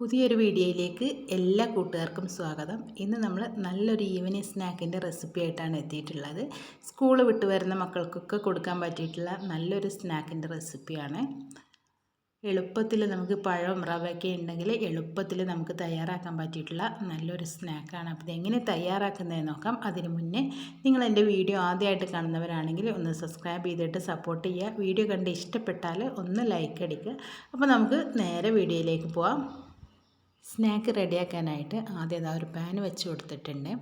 പുതിയൊരു വീഡിയോയിലേക്ക് എല്ലാ കൂട്ടുകാർക്കും സ്വാഗതം. ഇന്ന് നമ്മൾ നല്ലൊരു ഈവനിങ് സ്നാക്കിന്റെ റെസിപ്പി ആയിട്ടാണ് എത്തിയിട്ടുള്ളത്. സ്കൂൾ വിട്ട് വരുന്ന മക്കൾക്കൊക്കെ കൊടുക്കാൻ പറ്റിയിട്ടുള്ള നല്ലൊരു സ്നാക്കിന്റെ റെസിപ്പിയാണ് എളുപ്പത്തിൽ നമുക്ക് പഴം റവയൊക്കെ ഉണ്ടെങ്കിൽ എളുപ്പത്തിൽ നമുക്ക് തയ്യാറാക്കാൻ പറ്റിയിട്ടുള്ള നല്ലൊരു സ്നാക്കാണ് അപ്പോൾ ഇതെങ്ങനെ തയ്യാറാക്കുന്നതെന്ന് നോക്കാം. അതിന് മുന്നേ നിങ്ങൾ എന്റെ വീഡിയോ ആദ്യമായിട്ട് കാണുന്നവരാണെങ്കിൽ ഒന്ന് സബ്സ്ക്രൈബ് ചെയ്തിട്ട് സപ്പോർട്ട് ചെയ്യുക. വീഡിയോ കണ്ട് ഇഷ്ടപ്പെട്ടാൽ ഒന്ന് ലൈക്ക് അടിക്കുക. അപ്പോൾ നമുക്ക് നേരെ വീഡിയോയിലേക്ക് പോവാം. സ്നാക്ക് റെഡിയാക്കാനായിട്ട് ആദ്യം ഒരു പാൻ വെച്ച് കൊടുത്തിട്ടുണ്ട്.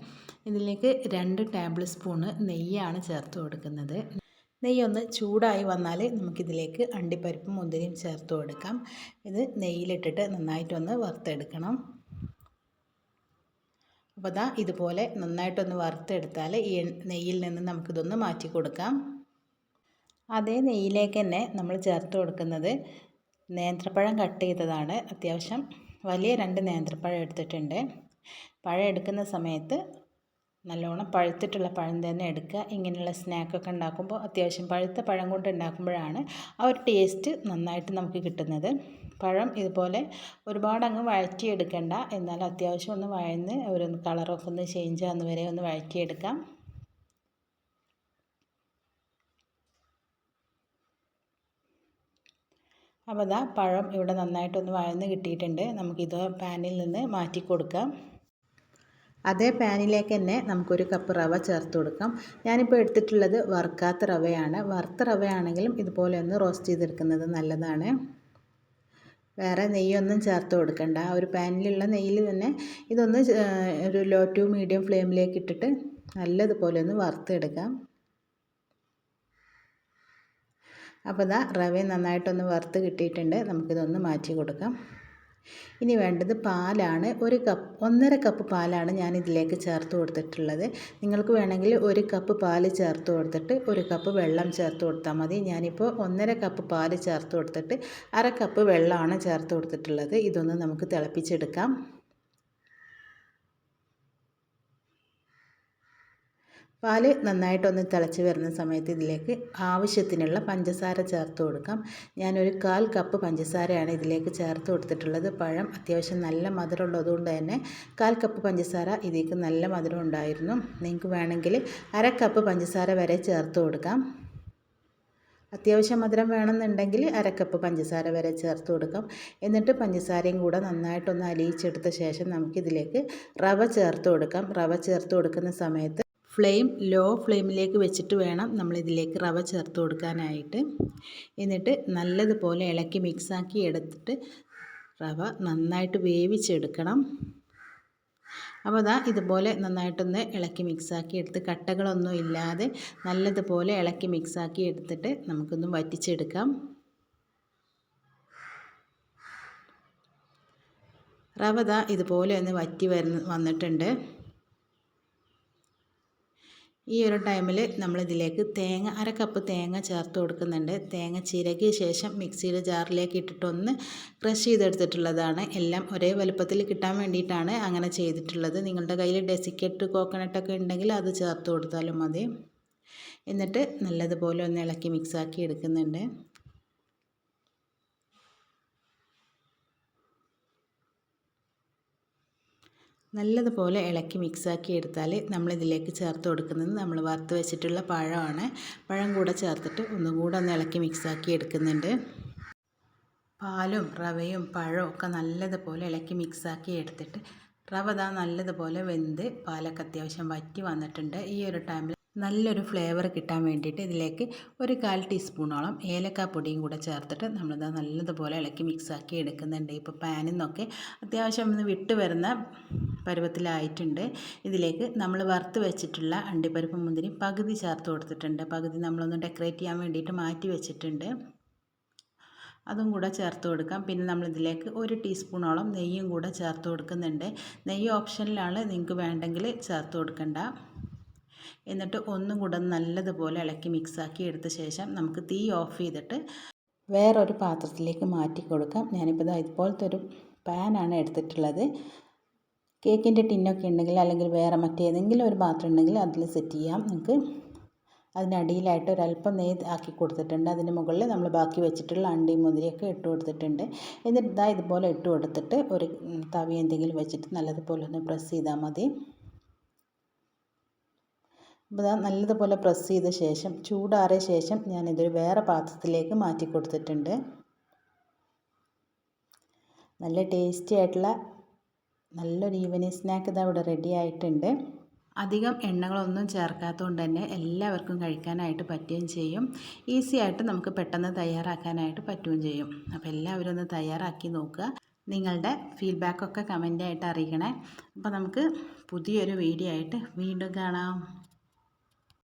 ഇതിലേക്ക് രണ്ട് ടേബിൾ സ്പൂണ് നെയ്യാണ് ചേർത്ത് കൊടുക്കുന്നത്. നെയ്യൊന്ന് ചൂടായി വന്നാൽ നമുക്കിതിലേക്ക് അണ്ടിപ്പരിപ്പും മുന്തിരിയും ചേർത്ത് കൊടുക്കാം. ഇത് നെയ്യിലിട്ടിട്ട് നന്നായിട്ടൊന്ന് വറുത്തെടുക്കണം. അപ്പോൾ ദാ ഇതുപോലെ നന്നായിട്ടൊന്ന് വറുത്തെടുത്താൽ ഈ നെയ്യിൽ നിന്ന് നമുക്കിതൊന്ന് മാറ്റി കൊടുക്കാം. അതേ നെയ്യിലേക്ക് തന്നെ നമ്മൾ ചേർത്ത് കൊടുക്കുന്നത് നേന്ത്രപ്പഴം കട്ട് ചെയ്തതാണ്. അത്യാവശ്യം വലിയ രണ്ട് നേന്ത്രപ്പഴം എടുത്തിട്ടുണ്ട്. പഴം എടുക്കുന്ന സമയത്ത് നല്ലോണം പഴുത്തിട്ടുള്ള പഴം തന്നെ എടുക്കുക. ഇങ്ങനെയുള്ള സ്നാക്കൊക്കെ ഉണ്ടാക്കുമ്പോൾ അത്യാവശ്യം പഴുത്ത പഴം കൊണ്ട് ഉണ്ടാക്കുമ്പോഴാണ് ആ ഒരു ടേസ്റ്റ് നന്നായിട്ട് നമുക്ക് കിട്ടുന്നത്. പഴം ഇതുപോലെ ഒരുപാട് അങ്ങ് വഴറ്റിയെടുക്കണ്ട. എന്നാൽ അത്യാവശ്യം ഒന്ന് വഴന്ന് ഒരു കളറൊക്കെ ഒന്ന് ചേഞ്ച് ആകുന്ന വരെ ഒന്ന് വഴറ്റിയെടുക്കാം. അപ്പോൾ അതാ പഴം ഇവിടെ നന്നായിട്ടൊന്ന് വഴന്ന് കിട്ടിയിട്ടുണ്ട്. നമുക്കിത് പാനിൽ നിന്ന് മാറ്റി കൊടുക്കാം. അതേ പാനിലേക്ക് തന്നെ നമുക്കൊരു കപ്പ് റവ ചേർത്ത് കൊടുക്കാം. ഞാനിപ്പോൾ എടുത്തിട്ടുള്ളത് വറുക്കാത്ത റവയാണ്. വറുത്ത റവയാണെങ്കിലും ഇതുപോലെ ഒന്ന് റോസ്റ്റ് ചെയ്തെടുക്കുന്നത് നല്ലതാണ്. വേറെ നെയ്യൊന്നും ചേർത്ത് കൊടുക്കണ്ട. ഒരു പാനിലുള്ള നെയ്യിൽ തന്നെ ഇതൊന്ന് ഒരു ലോ ടു മീഡിയം ഫ്ലെയിമിലേക്ക് ഇട്ടിട്ട് നല്ലതുപോലെ ഒന്ന് വറുത്തെടുക്കാം. അപ്പോൾ ഇതാ റവ നന്നായിട്ടൊന്ന് വറുത്ത് കിട്ടിയിട്ടുണ്ട്. നമുക്കിതൊന്ന് മാറ്റി കൊടുക്കാം. ഇനി വേണ്ടത് പാലാണ്. ഒരു കപ്പ് ഒന്നര കപ്പ് പാലാണ് ഞാൻ ഇതിലേക്ക് ചേർത്ത് കൊടുത്തിട്ടുള്ളത്. നിങ്ങൾക്ക് വേണമെങ്കിൽ ഒരു കപ്പ് പാൽ ചേർത്ത് കൊടുത്തിട്ട് ഒരു കപ്പ് വെള്ളം ചേർത്ത് കൊടുത്താൽ മതി. ഞാനിപ്പോൾ ഒന്നര കപ്പ് പാൽ ചേർത്ത് കൊടുത്തിട്ട് അര കപ്പ് വെള്ളമാണ് ചേർത്ത് കൊടുത്തിട്ടുള്ളത്. ഇതൊന്ന് നമുക്ക് തിളപ്പിച്ചെടുക്കാം. പാൽ നന്നായിട്ടൊന്ന് തിളച്ച് വരുന്ന സമയത്ത് ഇതിലേക്ക് ആവശ്യത്തിനുള്ള പഞ്ചസാര ചേർത്ത് കൊടുക്കാം. ഞാനൊരു കാൽ കപ്പ് പഞ്ചസാരയാണ് ഇതിലേക്ക് ചേർത്ത് കൊടുത്തിട്ടുള്ളത്. പഴം അത്യാവശ്യം നല്ല മധുരമുള്ളത് കൊണ്ട് തന്നെ കാൽ കപ്പ് പഞ്ചസാര ഇതിലേക്ക് നല്ല മധുരം ഉണ്ടായിരുന്നു. നിങ്ങൾക്ക് വേണമെങ്കിൽ അര കപ്പ് പഞ്ചസാര വരെ ചേർത്ത് കൊടുക്കാം. അത്യാവശ്യം മധുരം വേണമെന്നുണ്ടെങ്കിൽ അരക്കപ്പ് പഞ്ചസാര വരെ ചേർത്ത് കൊടുക്കാം. എന്നിട്ട് പഞ്ചസാരയും കൂടെ നന്നായിട്ടൊന്ന് അലിയിച്ചെടുത്ത ശേഷം നമുക്കിതിലേക്ക് റവ ചേർത്ത് കൊടുക്കാം. റവ ചേർത്ത് കൊടുക്കുന്ന സമയത്ത് ഫ്ലെയിം ലോ ഫ്ലെയിമിലേക്ക് വെച്ചിട്ട് വേണം നമ്മളിതിലേക്ക് റവ ചേർത്ത് കൊടുക്കാനായിട്ട്. എന്നിട്ട് നല്ലതുപോലെ ഇളക്കി മിക്സാക്കി എടുത്തിട്ട് റവ നന്നായിട്ട് വേവിച്ചെടുക്കണം. അപ്പോൾ അതാ ഇതുപോലെ നന്നായിട്ടൊന്ന് ഇളക്കി മിക്സാക്കി എടുത്ത് കട്ടകളൊന്നും ഇല്ലാതെ നല്ലതുപോലെ ഇളക്കി മിക്സാക്കി എടുത്തിട്ട് നമുക്കൊന്ന് വറ്റിച്ചെടുക്കാം. റവ ഇതുപോലെ ഒന്ന് വറ്റി വരുന്ന വന്നിട്ടുണ്ട്. ഈ ഒരു ടൈമിൽ നമ്മളിതിലേക്ക് തേങ്ങ അര കപ്പ് തേങ്ങ ചേർത്ത് കൊടുക്കുന്നുണ്ട്. തേങ്ങ ചിരകിയ ശേഷം മിക്സിയുടെ ജാറിലേക്ക് ഇട്ടിട്ടൊന്ന് ക്രഷ് ചെയ്തെടുത്തിട്ടുള്ളതാണ്. എല്ലാം ഒരേ വലുപ്പത്തിൽ കിട്ടാൻ വേണ്ടിയിട്ടാണ് അങ്ങനെ ചെയ്തിട്ടുള്ളത്. നിങ്ങളുടെ കയ്യിൽ ഡെസിക്കറ്റ് കോക്കനട്ടൊക്കെ ഉണ്ടെങ്കിൽ അത് ചേർത്ത് കൊടുത്താലും മതി. എന്നിട്ട് നല്ലതുപോലെ ഒന്ന് ഇളക്കി മിക്സാക്കി എടുക്കുന്നുണ്ട്. നല്ലതുപോലെ ഇളക്കി മിക്സാക്കി എടുത്താൽ നമ്മളിതിലേക്ക് ചേർത്ത് കൊടുക്കുന്നത് നമ്മൾ വറുത്ത് വെച്ചിട്ടുള്ള പഴമാണ്. പഴം കൂടെ ചേർത്തിട്ട് ഒന്നും കൂടെ ഒന്ന് ഇളക്കി മിക്സാക്കി എടുക്കുന്നുണ്ട്. പാലും റവയും പഴവും ഒക്കെ നല്ലതുപോലെ ഇളക്കി മിക്സാക്കി എടുത്തിട്ട് റവ താ നല്ലതുപോലെ വെന്ത് പാലൊക്കെ അത്യാവശ്യം വറ്റി വന്നിട്ടുണ്ട്. ഈ ഒരു ടൈമിൽ നല്ലൊരു ഫ്ലേവർ കിട്ടാൻ വേണ്ടിയിട്ട് ഇതിലേക്ക് ഒരു കാൽ ടീസ്പൂണോളം ഏലക്കാപ്പൊടിയും കൂടെ ചേർത്തിട്ട് നമ്മളിത് നല്ലതുപോലെ ഇളക്കി മിക്സാക്കി എടുക്കുന്നുണ്ട്. ഇപ്പോൾ പാനിൽ നിന്നൊക്കെ അത്യാവശ്യം ഒന്ന് വിട്ട് വരുന്ന പരുവത്തിലായിട്ടുണ്ട്. ഇതിലേക്ക് നമ്മൾ വറുത്ത് വെച്ചിട്ടുള്ള അണ്ടിപ്പരിപ്പ് മുന്തിരി പകുതി ചേർത്ത് കൊടുത്തിട്ടുണ്ട്. പകുതി നമ്മളൊന്ന് ഡെക്കറേറ്റ് ചെയ്യാൻ വേണ്ടിയിട്ട് മാറ്റി വെച്ചിട്ടുണ്ട്. അതും കൂടെ ചേർത്ത് കൊടുക്കാം. പിന്നെ നമ്മളിതിലേക്ക് ഒരു ടീസ്പൂണോളം നെയ്യും കൂടെ ചേർത്ത് കൊടുക്കുന്നുണ്ട്. നെയ്യ് ഓപ്ഷനിലാണ് നിങ്ങൾക്ക് വേണ്ടെങ്കിൽ ചേർത്ത് കൊടുക്കണ്ട. എന്നിട്ട് ഒന്നും കൂടെ നല്ലതുപോലെ ഇളക്കി മിക്സാക്കി എടുത്ത ശേഷം നമുക്ക് തീ ഓഫ് ചെയ്തിട്ട് വേറൊരു പാത്രത്തിലേക്ക് മാറ്റി കൊടുക്കാം. ഞാനിപ്പോൾ ഇതാ ഇതുപോലത്തെ ഒരു പാനാണ് എടുത്തിട്ടുള്ളത്. കേക്കിന്റെ ടിന്നൊക്കെ ഉണ്ടെങ്കിൽ അല്ലെങ്കിൽ വേറെ മറ്റേതെങ്കിലും ഒരു പാത്രം ഉണ്ടെങ്കിൽ അതിൽ സെറ്റ് ചെയ്യാം. നിങ്ങൾക്ക് അതിനടിയിലായിട്ട് ഒരല്പം നെയ്ത് ആക്കി കൊടുത്തിട്ടുണ്ട്. അതിന് മുകളിൽ നമ്മൾ ബാക്കി വെച്ചിട്ടുള്ള അണ്ടി മുന്തിരിയൊക്കെ ഇട്ട് കൊടുത്തിട്ടുണ്ട്. എന്നിട്ട് ഇതാ ഇതുപോലെ ഇട്ട് കൊടുത്തിട്ട് ഒരു തവി എന്തെങ്കിലും വെച്ചിട്ട് നല്ലതുപോലെ ഒന്ന് പ്രസ് ചെയ്താൽ മതി. അപ്പോൾ നല്ലതുപോലെ പ്രസ് ചെയ്ത ശേഷം ചൂടാറിയ ശേഷം ഞാനിതൊരു വേറെ പാത്രത്തിലേക്ക് മാറ്റി കൊടുത്തിട്ടുണ്ട്. നല്ല ടേസ്റ്റി ആയിട്ടുള്ള നല്ലൊരു ഈവനിങ് സ്നാക്ക് ഇതാ ഇവിടെ റെഡി ആയിട്ടുണ്ട്. അധികം എണ്ണകളൊന്നും ചേർക്കാത്തതുകൊണ്ട് തന്നെ എല്ലാവർക്കും കഴിക്കാനായിട്ട് പറ്റുകയും ചെയ്യും. ഈസി ആയിട്ട് നമുക്ക് പെട്ടെന്ന് തയ്യാറാക്കാനായിട്ട് പറ്റുകയും ചെയ്യും. അപ്പോൾ എല്ലാവരും ഒന്ന് തയ്യാറാക്കി നോക്കുക. നിങ്ങളുടെ ഫീഡ്ബാക്കൊക്കെ കമന്റായിട്ട് അറിയിക്കണേ. അപ്പോൾ നമുക്ക് പുതിയൊരു വീഡിയോ ആയിട്ട് വീണ്ടും കാണാം.